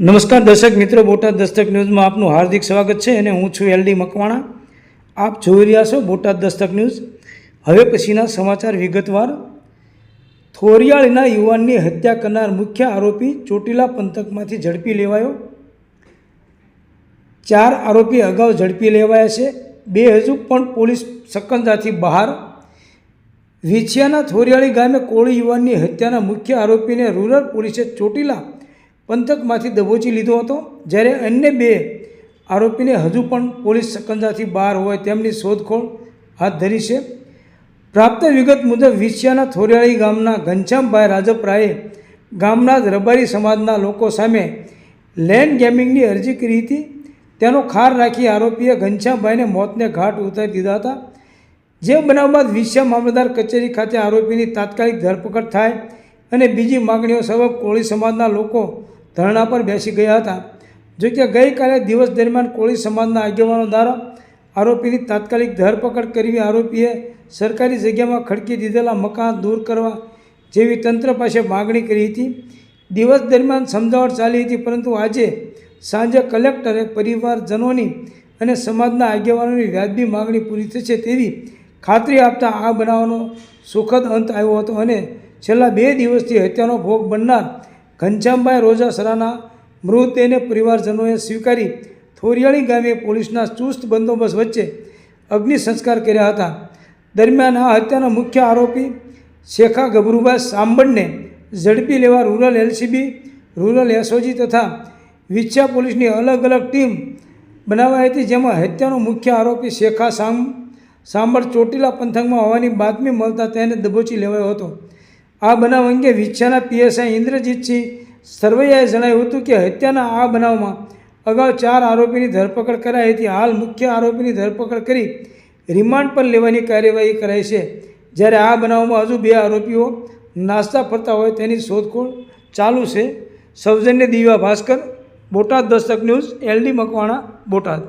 નમસ્કાર દર્શક મિત્રો, બોટાદ દસ્તક ન્યૂઝમાં આપનું હાર્દિક સ્વાગત છે અને હું છું એલડી મકવાણા. આપ જોઈ રહ્યા છો બોટાદ દસ્તક ન્યૂઝ. હવે પછીના સમાચાર વિગતવાર. થોરિયાળીના યુવાનની હત્યા કરનાર મુખ્ય આરોપી ચોટીલા પંથકમાંથી ઝડપી લેવાયો. ચાર આરોપી અગાઉ ઝડપી લેવાયા છે. બે હજુ પણ પોલીસ સકંજાથી બહાર. વિછિયાના થોરિયાળી ગામે કોળી યુવાનની હત્યાના મુખ્ય આરોપીને રૂરલ પોલીસે ચોટીલા પંથકમાંથી દબોચી લીધો હતો. જ્યારે અન્ય બે આરોપીને હજુ પણ પોલીસ સકંજાથી બહાર હોય તેમની શોધખોળ હાથ ધરી છે. પ્રાપ્ત વિગત મુજબ વિછિયાના થોરિયાળી ગામના ઘનશ્યામભાઈ રાજપરાએ ગામના જ રબારી સમાજના લોકો સામે લેન્ડ ગેમિંગની અરજી કરી હતી. તેનો ખાર રાખી આરોપીએ ઘનશ્યામભાઈને મોતને ઘાટ ઉતારી દીધા હતા. જે બનાવ બાદ વિશ્યા મામલતદાર કચેરી ખાતે આરોપીની તાત્કાલિક ધરપકડ થાય અને બીજી માગણીઓ સબબ કોળી સમાજના લોકો ધરણા પર બેસી ગયા હતા. જોકે ગઈકાલે દિવસ દરમિયાન કોળી સમાજના આગેવાનો દ્વારા આરોપીની તાત્કાલિક ધરપકડ કરવી આરોપીએ સરકારી જગ્યામાં ખડકી દીધેલા મકાન દૂર કરવા જેવી તંત્ર પાસે માગણી કરી હતી. દિવસ દરમિયાન સમજાવટ ચાલી હતી, પરંતુ આજે સાંજે કલેક્ટરે પરિવારજનોની અને સમાજના આગેવાનોની વ્યાજબી માગણી પૂરી થશે તેવી ખાતરી આપતા આ બનાવનો સુખદ અંત આવ્યો હતો અને છેલ્લા બે દિવસથી હત્યાનો ભોગ બનનાર ઘનશ્યામભાઈ રોજાસરાના મૃતદેહને પરિવારજનોએ સ્વીકારી થોરિયાળી ગામે પોલીસના ચુસ્ત બંદોબસ્ત વચ્ચે અગ્નિ સંસ્કાર કર્યા હતા. દરમિયાન આ હત્યાના મુખ્ય આરોપી શેખા ગભરુભાઈ સાંબળને ઝડપી લેવા રૂરલ એલસીબી, રૂરલ એસઓજી તથા વિછ્યા પોલીસની અલગ અલગ ટીમ બનાવાઈ હતી, જેમાં હત્યાનો મુખ્ય આરોપી શેખા સામ, સાંભળ ચોટીલા પંથકમાં હોવાની બાતમી મળતા તેને દબોચી લેવાયો હતો. આ બનાવ અંગે વિછ્યાના પીએસઆઈ ઇન્દ્રજીતસિંહ સરવૈયાએ જણાવ્યું હતું કે હત્યાના આ બનાવમાં અગાઉ ચાર આરોપીની ધરપકડ કરાઈ હતી. હાલ મુખ્ય આરોપીની ધરપકડ કરી રિમાન્ડ પર લેવાની કાર્યવાહી કરાઈ છે. જ્યારે આ બનાવમાં હજુ બે આરોપીઓ નાસ્તા ફરતા હોય તેની શોધખોળ ચાલુ છે. સૌજન્ય Divya Bhaskar, Botad Dastak news, L D Makwana, Botad.